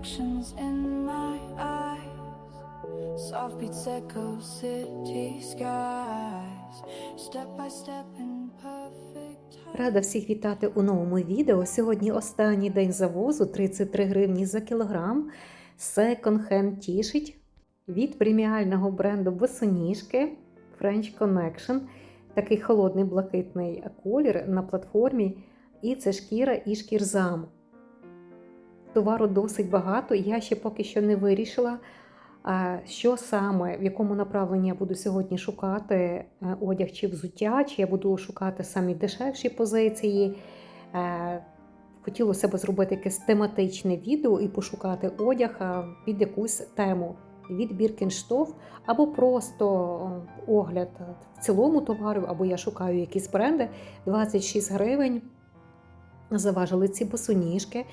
reflections in my eyes. Soft beats echo city skies. Step by step in perfect time. Рада всіх вітати у новому відео. Сьогодні останній день завозу 33 гривні за кілограм. Second Hand тішить від преміального бренду босоніжки French Connection. Такий холодний блакитний колір на платформі. І це шкіра і шкірзам. Товару досить багато, я ще поки що не вирішила, що саме, в якому направленні я буду сьогодні шукати е, одяг чи взуття, чи я буду шукати самі дешевші позиції. Е, Хотілося б зробити якесь тематичне відео і пошукати одяг під якусь тему від Біркенштоф, або просто е, огляд в цілому товару, або я шукаю якісь бренди 26 гривень. Заважили ці босоніжки.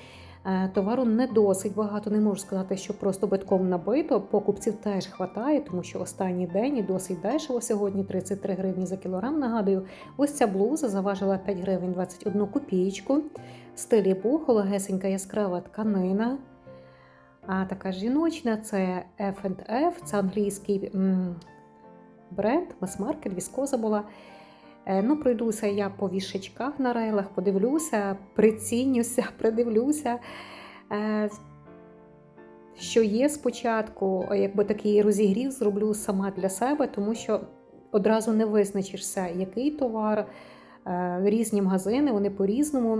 Е, Товару не досить багато, не можу сказати, що просто битком набито. Покупців теж хватає, тому що останній день і досить дешево сьогодні 33 гривні за кілограм. Нагадую, ось ця блуза заважила 5 гривень 21 копійку. Стилі пухо, легесенька яскрава тканина. А така жіночна це F&F, це англійський бренд, мас-маркет, віскоза була. Е, Ну, пройдуся я по вішечках на рейлах, подивлюся, прицінюся, придивлюся, е, що є спочатку, якби такий розігрів зроблю сама для себе, тому що одразу не визначишся, який товар. Е, Різні магазини, вони по-різному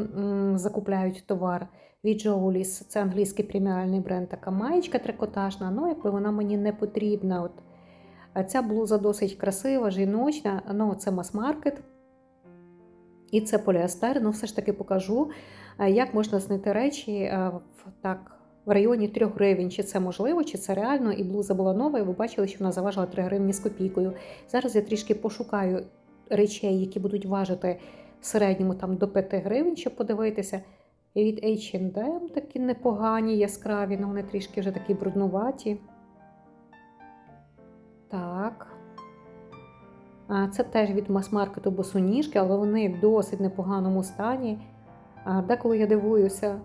закупляють товар. Від Jolis, це англійський преміальний бренд, така маєчка трикотажна, ну якби вона мені не потрібна. От Ця блуза досить красива, жіночна, ну це мас-маркет. І це поліестер. Ну, все ж таки покажу, е, як можна знайти речі е, в так, в районі 3 гривень. Чи це можливо, чи це реально. І блуза була нова, і ви бачили, що вона заважила 3 гривні з копійкою. Зараз я трішки пошукаю речей, які будуть важити в середньому там, до 5 гривень, щоб подивитися. І від H&M такі непогані, яскраві, але вони трішки вже такі бруднуваті. Так. Це теж від мас-маркету босоніжки, але вони в досить непоганому стані. Деколи я дивуюся,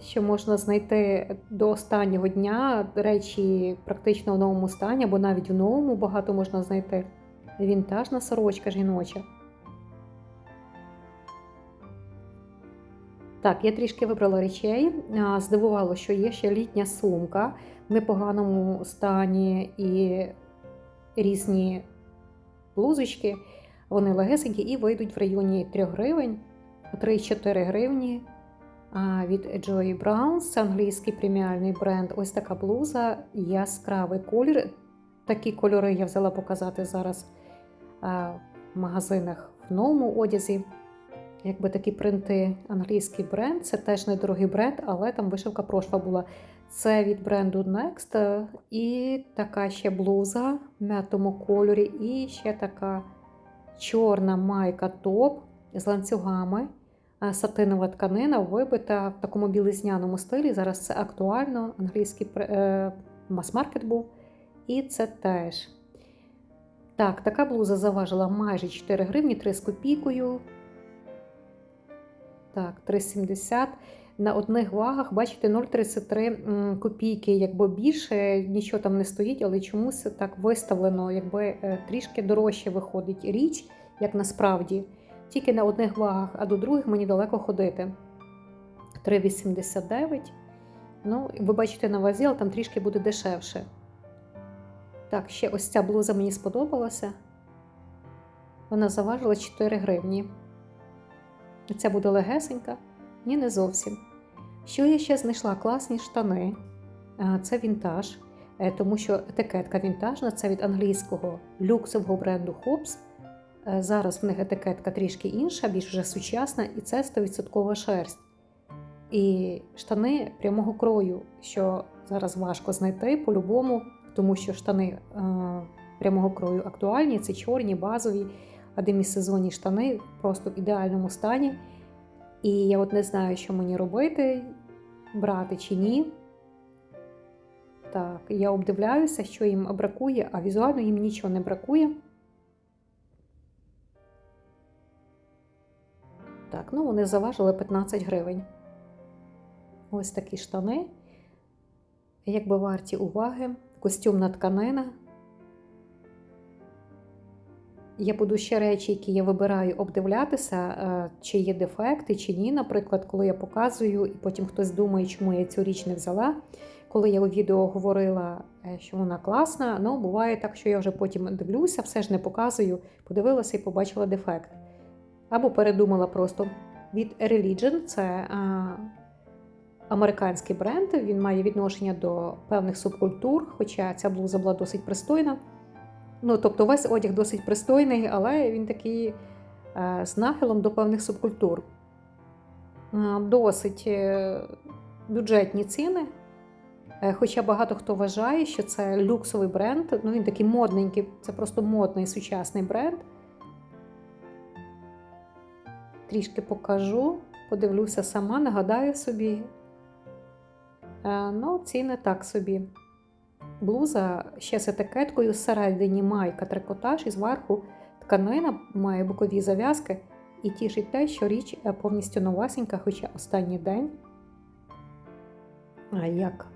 що можна знайти до останнього дня речі практично в новому стані, або навіть в новому багато можна знайти. Вінтажна сорочка жіноча. Так, я трішки вибрала речей. Здивувало, що є ще літня сумка непоганому стані і різні блузочки. Вони легесенькі і вийдуть в районі 3 гривень, 3-4 гривні. А від Joy Brown, це англійський преміальний бренд. Ось така блуза, яскравий колір. Такі кольори я взяла показати зараз в магазинах в новому одязі. Якби такі принти, англійський бренд, це теж недорогий бренд, але там вишивка прошва була. Це від бренду Next. І така ще блуза в м'ятому кольорі, і ще така чорна майка топ з ланцюгами. Сатинова тканина вибита в такому білизняному стилі. Зараз це актуально. Англійський е, мас-маркет був. І це теж. Так, така блуза заважила майже 4 гривні, 3 з копійкою. Так, 3,70. На одних вагах, бачите, 0,33 копійки, якби більше, нічого там не стоїть, але чомусь так виставлено, якби е, трішки дорожче виходить річ, як насправді. Тільки на одних вагах, а до других мені далеко ходити. 3,89. Ну, ви бачите на вазі, але там трішки буде дешевше. Так, ще ось ця блуза мені сподобалася. Вона заважила 4 гривні. Ця буде легесенька. Ні, не зовсім. Що я ще знайшла? Класні штани. Це вінтаж, е, тому що етикетка вінтажна це від англійського люксового бренду Hobbs. Е, Зараз в них етикетка трішки інша, більш вже сучасна, і це 100% шерсть. І штани прямого крою, що зараз важко знайти по-любому, тому що штани е, прямого крою актуальні, це чорні, базові, а демісезонні штани просто в ідеальному стані. І я от не знаю, що мені робити, брати чи ні. Так, я обдивляюся, що їм бракує, а візуально їм нічого не бракує. Так, ну вони заважили 15 гривень. Ось такі штани. якби варті уваги, костюмна тканина. Я буду ще речі, які я вибираю, обдивлятися, е, чи є дефекти, чи ні. Наприклад, коли я показую, і потім хтось думає, чому я цю річ не взяла. Коли я у відео говорила, е, що вона класна, ну буває так, що я вже потім дивлюся, все ж не показую, подивилася і побачила дефект. Або передумала просто від Religion, це а, американський бренд, він має відношення до певних субкультур, хоча ця блуза була досить пристойна. Ну, тобто, весь одяг досить пристойний, але він такий е, з нахилом до певних субкультур. Е, Досить е, бюджетні ціни. Хоча багато хто вважає, що це люксовий бренд, ну він такий модненький, це просто модний сучасний бренд. Трішки покажу, подивлюся сама, нагадаю собі. Ну, ціни так собі. Блуза ще з етикеткою, всередині майка трикотаж і зверху тканина має бокові зав'язки і тішить те, що річ е, повністю новасенька, хоча останній день. А як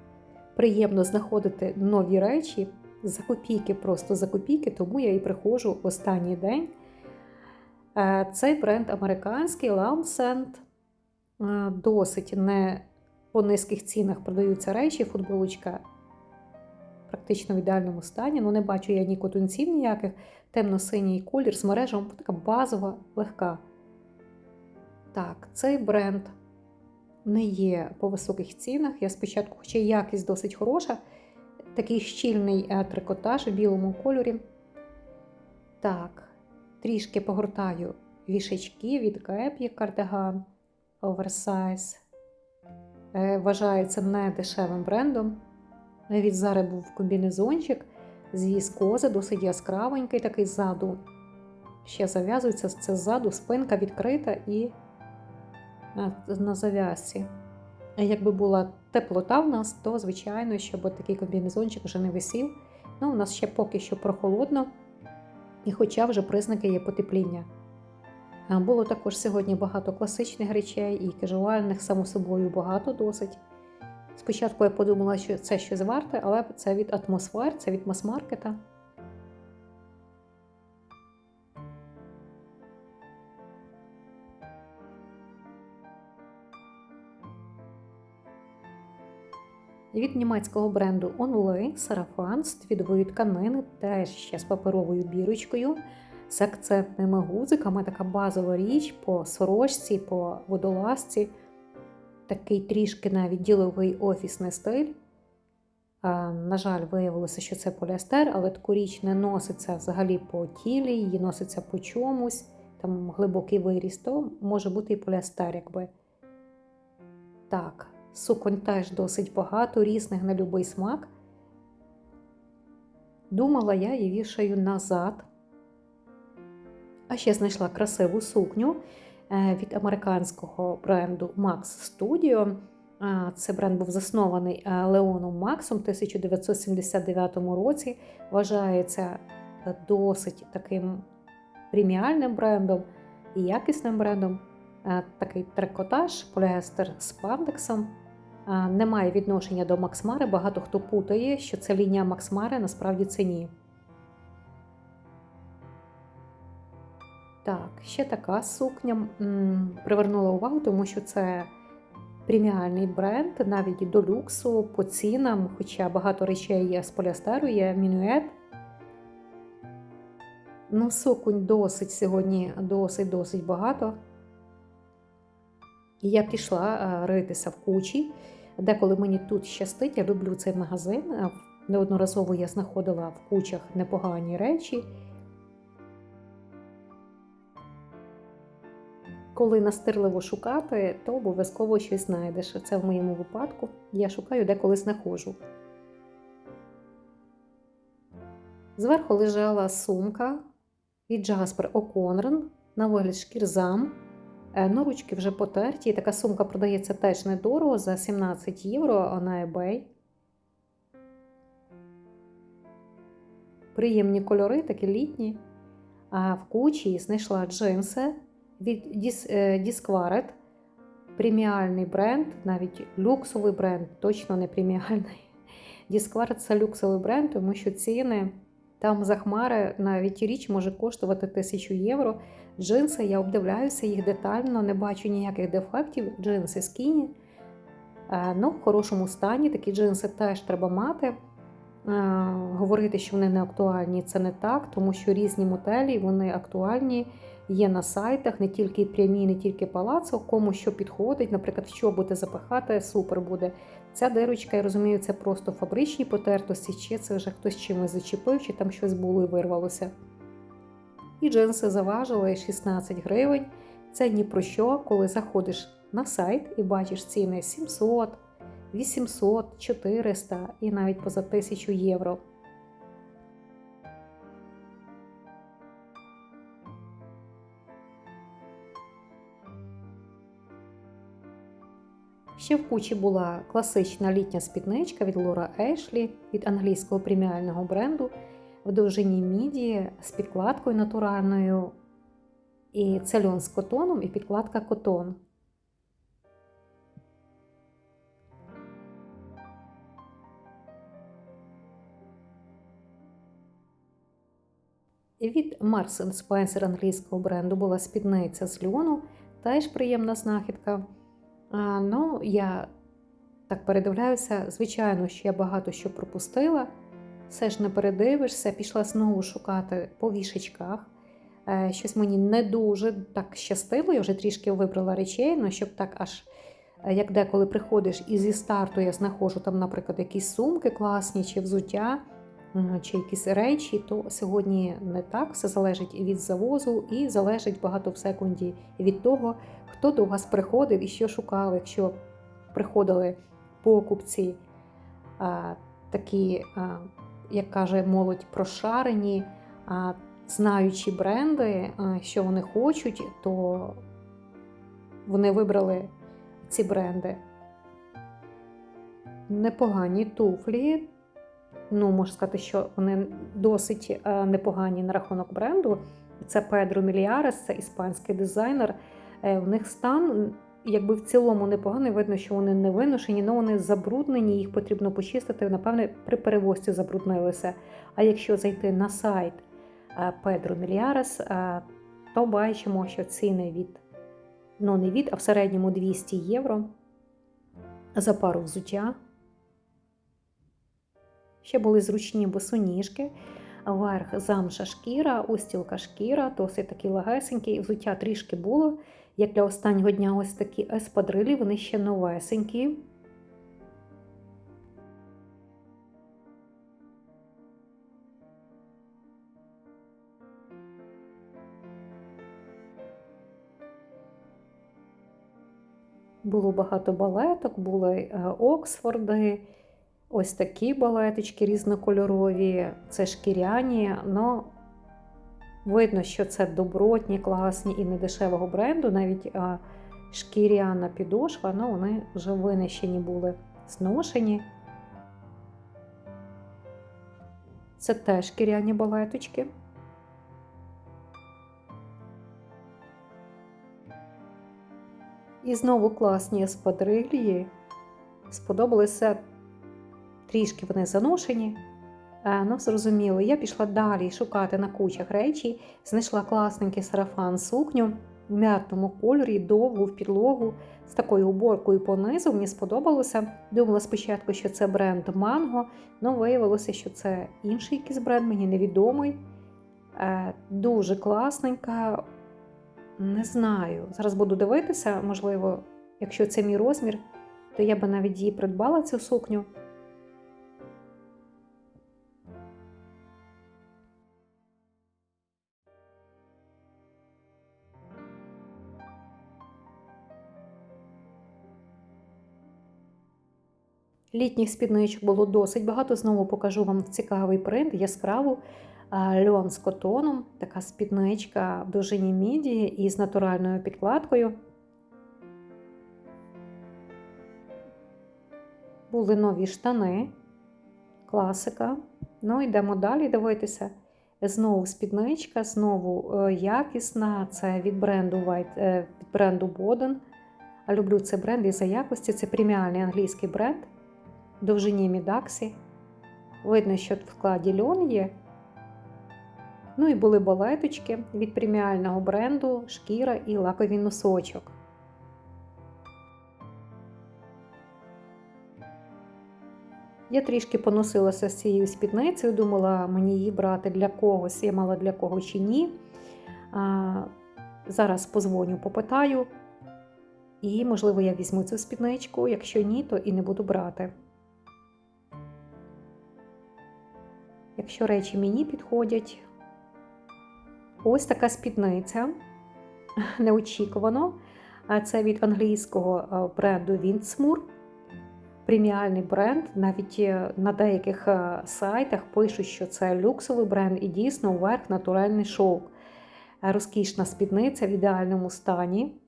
приємно знаходити нові речі за копійки, просто за копійки, тому я і приходжу в останній день. Е, Цей бренд американський Lamsend. Е, Досить не по низьких цінах продаються речі, футболочка практично в ідеальному стані. Ну, не бачу я ні котунців ніяких, темно-синій колір з мережем, така базова, легка. Так, цей бренд не є по високих цінах. Я спочатку, хоча якість досить хороша, такий щільний е, трикотаж в білому кольорі. Так, трішки погортаю вішечки від Кеп'є кардиган, оверсайз. Е, Вважається не дешевим брендом. Від Зари був комбінезончик з віскози, досить яскравенький, такий ззаду. Ще зав'язується це ззаду, спинка відкрита і на зав'язці. Якби була теплота в нас, то, звичайно, щоб такий комбінезончик вже не висів. Ну, у нас ще поки що прохолодно, і хоча вже признаки є потепління. Було також сьогодні багато класичних речей і кажуальних, само собою, багато досить. Спочатку я подумала, що це щось варте, але це від атмосфер, це від мас-маркета. Від німецького бренду Only сарафан з твідової тканини, теж ще з паперовою бірочкою, з акцентними гудзиками, така базова річ по сорочці, по водолазці такий трішки навіть діловий офісний стиль. На жаль, виявилося, що це поліестер, але таку річ не носиться взагалі по тілі, її носиться по чомусь, там глибокий виріс, то може бути і поліестер, якби. Так, суконь теж досить багато, різних на будь-який смак. Думала, я її вішаю назад. А ще знайшла красиву сукню від американського бренду Max Studio. Це бренд був заснований Леоном Максом в 1979 році. Вважається досить таким преміальним брендом і якісним брендом. Такий трикотаж, поліестер з пандексом. Немає відношення до Максмари. Багато хто путає, що це лінія Максмари, насправді це ні. Так, ще така сукня м, привернула увагу, тому що це преміальний бренд, навіть до люксу, по цінам, хоча багато речей є з поліастеру, є мінует. Ну, суконь досить сьогодні досить-досить багато. І я пішла ритися в кучі. Деколи мені тут щастить, я люблю цей магазин. Неодноразово я знаходила в кучах непогані речі. Коли настирливо шукати, то обов'язково щось знайдеш. Це в моєму випадку. Я шукаю, де коли знаходжу. Зверху лежала сумка від Jasper O'Connor на вигляд шкірзам. Ну, ручки вже потерті. Така сумка продається теж недорого за 17 євро на eBay. Приємні кольори, такі літні. А в кучі знайшла джинси від Disquaret. Преміальний бренд, навіть люксовий бренд, точно не преміальний. Discard – це люксовий бренд, тому що ціни там захмари навіть річ може коштувати 1000 євро. Джинси, я обдивляюся їх детально, не бачу ніяких дефектів. Джинси скіні. Е, Ну, в хорошому стані такі джинси теж треба мати. Е, Говорити, що вони не актуальні, це не так, тому що різні моделі вони актуальні, є на сайтах, не тільки прямі, не тільки палацо, кому що підходить, наприклад, в чоботи запихати, супер буде. Ця дирочка, я розумію, це просто фабричні потертості, чи це вже хтось чимось зачепив, чи там щось було і вирвалося. І джинси заважили 16 гривень. Це ні про що, коли заходиш на сайт і бачиш ціни 700, 800, 400 і навіть поза 1000 євро. Ще в кучі була класична літня спідничка від Лора Ешлі від англійського преміального бренду в довжині міді з підкладкою натуральною. І це льон з котоном, і підкладка котон. Від Marks Spencer англійського бренду була спідниця з льону, теж приємна знахідка. А, ну, я так передивляюся, звичайно, що я багато що пропустила. Все ж не передивишся, пішла знову шукати по вішечках. Е, Щось мені не дуже так щастило, я вже трішки вибрала речей, але щоб так аж е, як деколи приходиш і зі старту я знаходжу там, наприклад, якісь сумки класні, чи взуття, чи якісь речі, то сьогодні не так. Все залежить від завозу, і залежить багато в секунді від того, хто до вас приходив і що шукав, якщо приходили покупці а, такі, а, як каже молодь, прошарені, а, знаючи бренди, що вони хочуть, то вони вибрали ці бренди. Непогані туфлі. Ну, можна сказати, що вони досить е, непогані на рахунок бренду. Це Педро Мільярес, це іспанський дизайнер. Е, В них стан, якби в цілому непоганий, видно, що вони не виношені, але вони забруднені, їх потрібно почистити. Напевне, при перевозці забруднилися. А якщо зайти на сайт е, Педро Мільярес, е, то бачимо, що ціни від, ну не від, а в середньому 200 євро за пару взуття. Ще були зручні босоніжки, верх замша шкіра, устілка шкіра, досить такі легесенькі. Взуття трішки було. Як для останнього дня ось такі еспадрилі, вони ще новесенькі. Було багато балеток, були е, Оксфорди, ось такі балеточки різнокольорові, це шкіряні, але видно, що це добротні, класні і недешевого бренду. Навіть шкіряна підошва, але вони вже винищені були, зношені. Це теж шкіряні балеточки. І знову класні спадрилії. Сподобалися трішки вони заношені. Е, Ну, зрозуміло, я пішла далі шукати на кучах речі, знайшла класненький сарафан сукню в м'ятному кольорі, довгу в підлогу з такою уборкою понизу. Мені сподобалося. Думала спочатку, що це бренд Mango, але виявилося, що це інший якийсь бренд, мені невідомий. Е, Дуже класненька. Не знаю. Зараз буду дивитися, можливо, якщо це мій розмір, то я би навіть її придбала цю сукню. Літніх спідничок було досить багато. Знову покажу вам цікавий принт, яскраву льон з котоном, така спідничка в довжині міді і з натуральною підкладкою. Були нові штани, класика. Ну, йдемо далі дивитися. Знову спідничка, знову е, якісна. Це від бренду White, е, від бренду Boden. Люблю цей бренд із-за якості. Це преміальний англійський бренд довжині Мідаксі. Видно, що в складі льон є. Ну і були балеточки від преміального бренду, шкіра і лаковий носочок. Я трішки поносилася з цією спідницею, думала мені її брати для когось, я мала для кого чи ні. А, зараз позвоню, попитаю. І, можливо, я візьму цю спідничку, якщо ні, то і не буду брати. Якщо речі мені підходять, ось така спідниця. Неочікувано. А Це від англійського е, бренду Windsmoor. Преміальний бренд. Навіть е, на деяких е, сайтах пишуть, що це люксовий бренд і дійсно вверх натуральний шовк. Розкішна спідниця в ідеальному стані.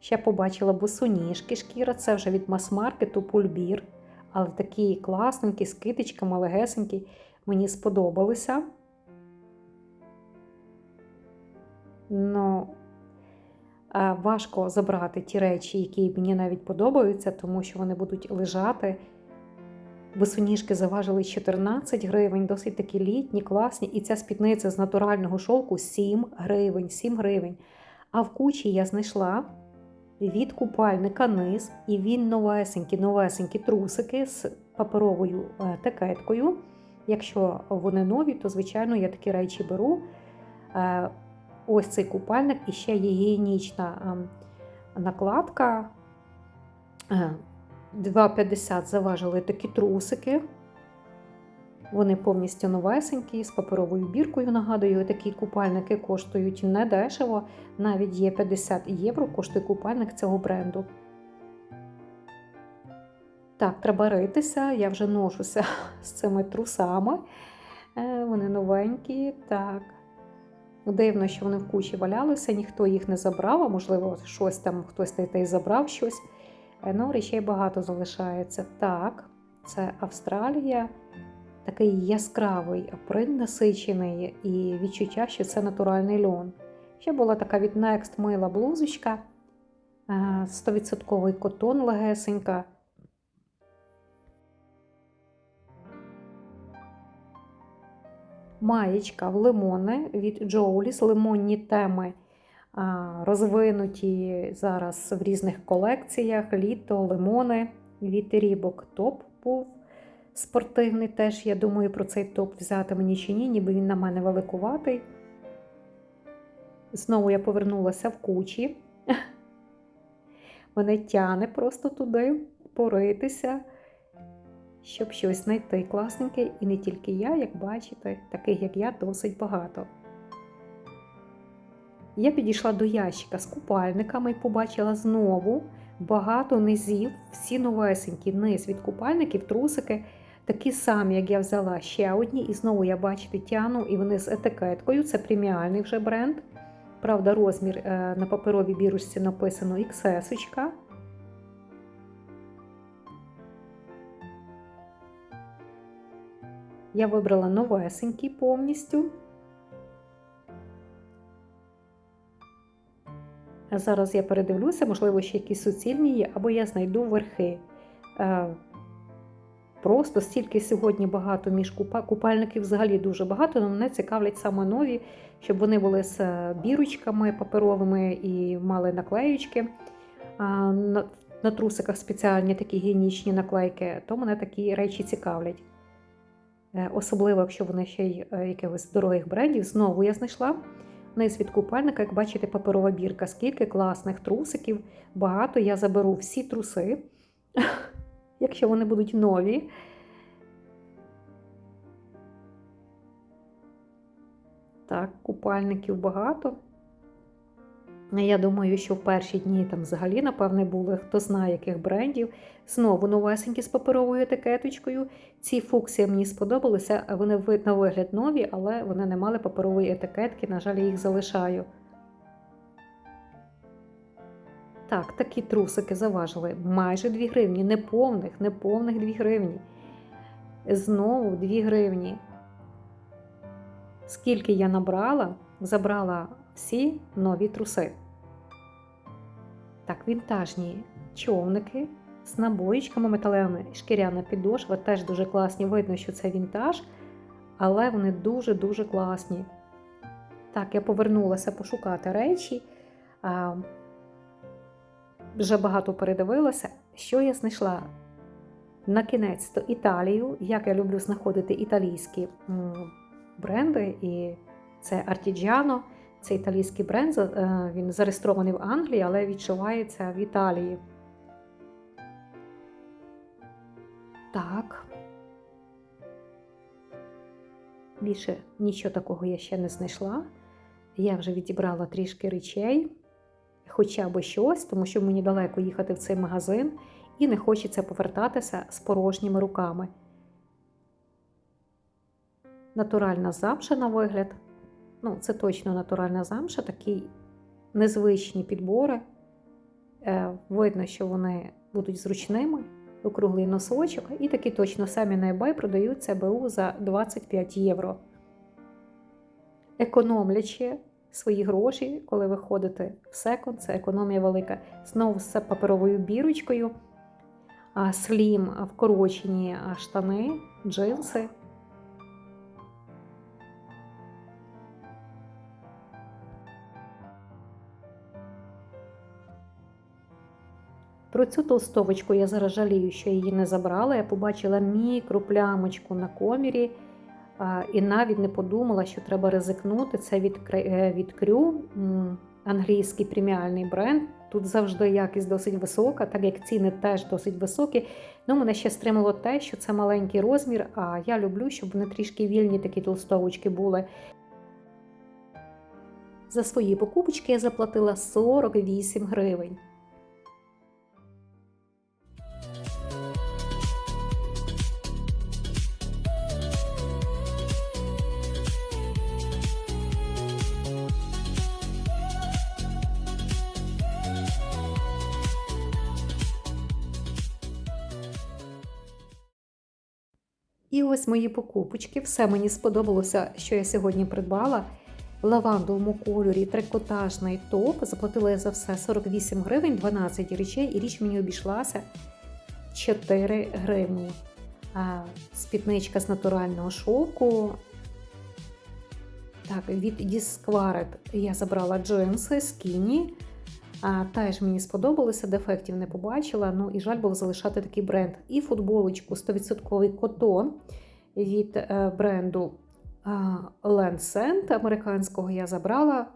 Ще побачила босоніжки шкіра, це вже від мас-маркету пульбір. Але такі класненькі, з китичками, легесенькі, мені сподобалися. Ну, е, важко забрати ті речі, які мені навіть подобаються, тому що вони будуть лежати. Босоніжки заважили 14 гривень, досить такі літні, класні. І ця спідниця з натурального шовку 7 гривень, 7 гривень. А в кучі я знайшла від купальника низ, і він новесенькі, новесенькі трусики з паперовою е, етикеткою. Якщо вони нові, то, звичайно, я такі речі беру. Е, Ось цей купальник і ще є гігієнічна ем, накладка. Е, 2,50 заважили такі трусики. Вони повністю новесенькі, з паперовою біркою. Нагадую, такі купальники коштують недешево. Навіть є 50 євро, коштує купальник цього бренду. Так, треба ритися, я вже ношуся з цими трусами. Е, Вони новенькі. Так. Дивно, що вони в кучі валялися, ніхто їх не забрав, а можливо, щось там хтось та й забрав щось. Е, Ну, речей багато залишається. Так, це Австралія. Такий яскравий принт насичений і відчуття, що це натуральний льон. Ще була така від Next мила блузочка, е, 100% котон легесенька. Маєчка в лимони від Джоуліс, лимонні теми розвинуті зараз в різних колекціях. Літо, лимони від рібок топ був спортивний. Теж я думаю про цей топ взяти мені чи ні, ніби він на мене великуватий. Знову я повернулася в кучі. Мене тяне просто туди поритися, щоб щось знайти класненьке. І не тільки я, як бачите, таких як я, досить багато. Я підійшла до ящика з купальниками і побачила знову багато низів, всі новесенькі низ від купальників, трусики, такі самі, як я взяла ще одні. І знову я бачите, тяну, і вони з етикеткою. Це преміальний вже бренд. Правда, розмір е, на паперовій бірочці написано XS. Я вибрала новесенький повністю. Зараз я передивлюся, можливо, ще якісь суцільні є, або я знайду верхи. Просто стільки сьогодні багато між купа... купальників взагалі дуже багато, але мене цікавлять саме нові, щоб вони були з е, бірочками паперовими і мали наклеючки. На трусиках спеціальні такі гігієнічні наклейки, то мене такі речі цікавлять. Е, Особливо, якщо вони ще й е, якихось дорогих брендів. Знову я знайшла низ від купальника, як бачите, паперова бірка. Скільки класних трусиків, багато я заберу всі труси, якщо вони будуть нові. Так, купальників багато. Я думаю, що в перші дні там взагалі, напевне, були хто знає яких брендів. Знову новесенькі з паперовою етикеточкою. Ці фуксії мені сподобалися, вони на вигляд нові, але вони не мали паперової етикетки, на жаль, я їх залишаю. Так, такі трусики заважили майже 2 гривні, неповних, неповних 2 гривні. Знову 2 гривні. Скільки я набрала, забрала всі нові труси. Так, вінтажні човники з набоїчками металевими, шкіряна підошва, теж дуже класні. Видно, що це вінтаж, але вони дуже-дуже класні. Так, я повернулася пошукати речі. Вже багато передивилася. Що я знайшла? На кінець то Італію. Як я люблю знаходити італійські бренди, і це Artigiano. Це італійський бренд, е, він зареєстрований в Англії, але відчувається в Італії. Так. Більше нічого такого я ще не знайшла. Я вже відібрала трішки речей, хоча б щось, тому що мені далеко їхати в цей магазин і не хочеться повертатися з порожніми руками. Натуральна замша на вигляд. Ну, це точно натуральна замша, такі незвичні підбори. Е, видно, що вони будуть зручними, округлий носочок, і такі точно самі на eBay продаються БУ за 25 євро. Економлячи свої гроші, коли ви ходите в секонд, це економія велика. Знову з паперовою бірочкою, слім вкорочені штани, джинси. Про цю толстовочку я зараз жалію, що її не забрала. Я побачила мікроплямочку на комірі і навіть не подумала, що треба ризикнути. Це від, е, від Крю, англійський преміальний бренд. Тут завжди якість досить висока, так як ціни теж досить високі. Ну, мене ще стримало те, що це маленький розмір, а я люблю, щоб вони трішки вільні такі толстовочки були. За свої покупочки я заплатила 48 гривень. І ось мої покупочки. Все мені сподобалося, що я сьогодні придбала. Лавандовому кольорі трикотажний топ. Заплатила я за все 48 гривень, 12 речей, і річ мені обійшлася 4 гривні. А, спідничка з натурального шовку. Так, від Disquaret я забрала джинси, скіні. Теж мені сподобалося, дефектів не побачила. Ну і жаль було залишати такий бренд. І футболочку 100% котон від е, бренду Lancent американського я забрала.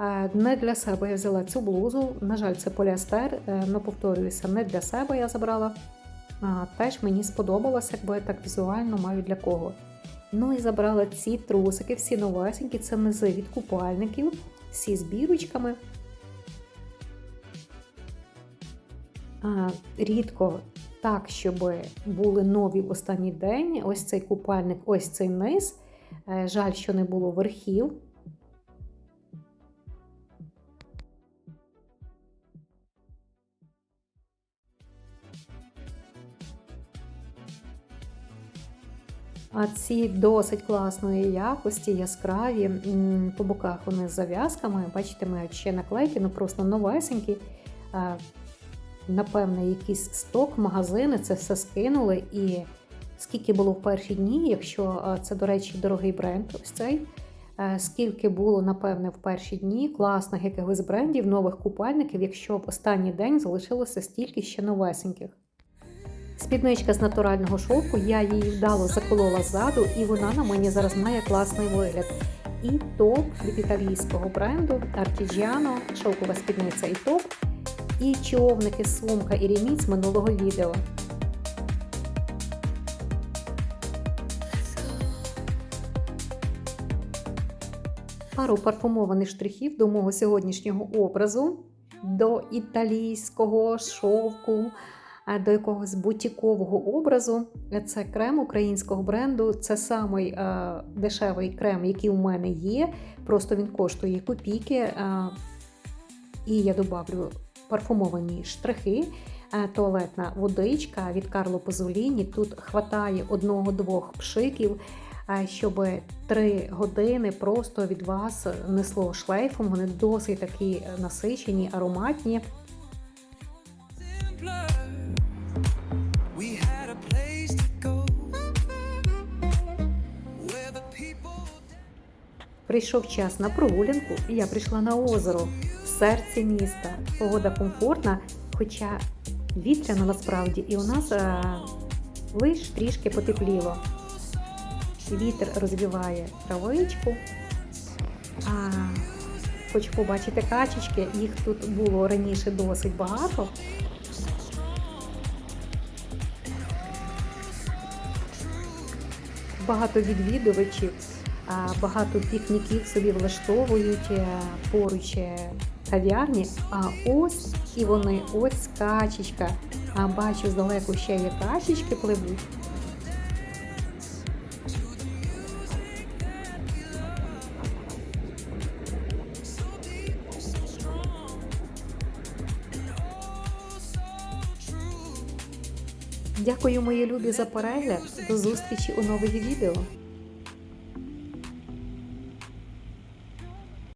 Е, Не для себе я взяла цю блузу. На жаль, це поліестер, але повторююся, не для себе я забрала. А, Теж мені сподобалося, якби я так візуально маю для кого. Ну і забрала ці трусики, всі новесенькі, це низи від купальників, всі з бірочками. Рідко так, щоб були нові в останній день. Ось цей купальник, ось цей низ. Е, Жаль, що не було верхів. А ці досить класної якості, яскраві. По боках вони з зав'язками. Бачите, мають ще наклейки, ну просто новесенькі. Напевне, якийсь сток, магазини це все скинули. І скільки було в перші дні, якщо е, це, до речі, дорогий бренд, ось цей. е, Скільки було, напевне, в перші дні класних якихось брендів, нових купальників, якщо в останній день залишилося стільки ще новесеньких. Спідничка з натурального шовку, я її вдало заколола ззаду, і вона на мені зараз має класний вигляд. І топ від італійського бренду Artigiano, шовкова спідниця і топ, і човники, сумка і ремінь минулого відео. Пару парфумованих штрихів до мого сьогоднішнього образу, до італійського шовку, до якогось бутікового образу. Це крем українського бренду. Це самий е, дешевий крем, який у мене є. Просто він коштує копійки. Е, і я добавлю парфумовані штрихи, е, туалетна водичка від Карло Позоліні. Тут хватає одного-двох пшиків, е, щоб три години просто від вас несло шлейфом. Вони досить такі насичені, ароматні. Прийшов час на прогулянку, і я прийшла на озеро серці міста. Погода комфортна, хоча вітряно насправді, і у нас а, лиш трішки потепліло. Вітер розвіває травичку. А, хочу побачити качечки, їх тут було раніше досить багато. Багато відвідувачів, багато пікніків собі влаштовують е, поруч е, кав'ярні. А ось і вони, ось качечка. А бачу здалеку ще є качечки пливуть. Дякую, мої любі, за перегляд. До зустрічі у нових відео.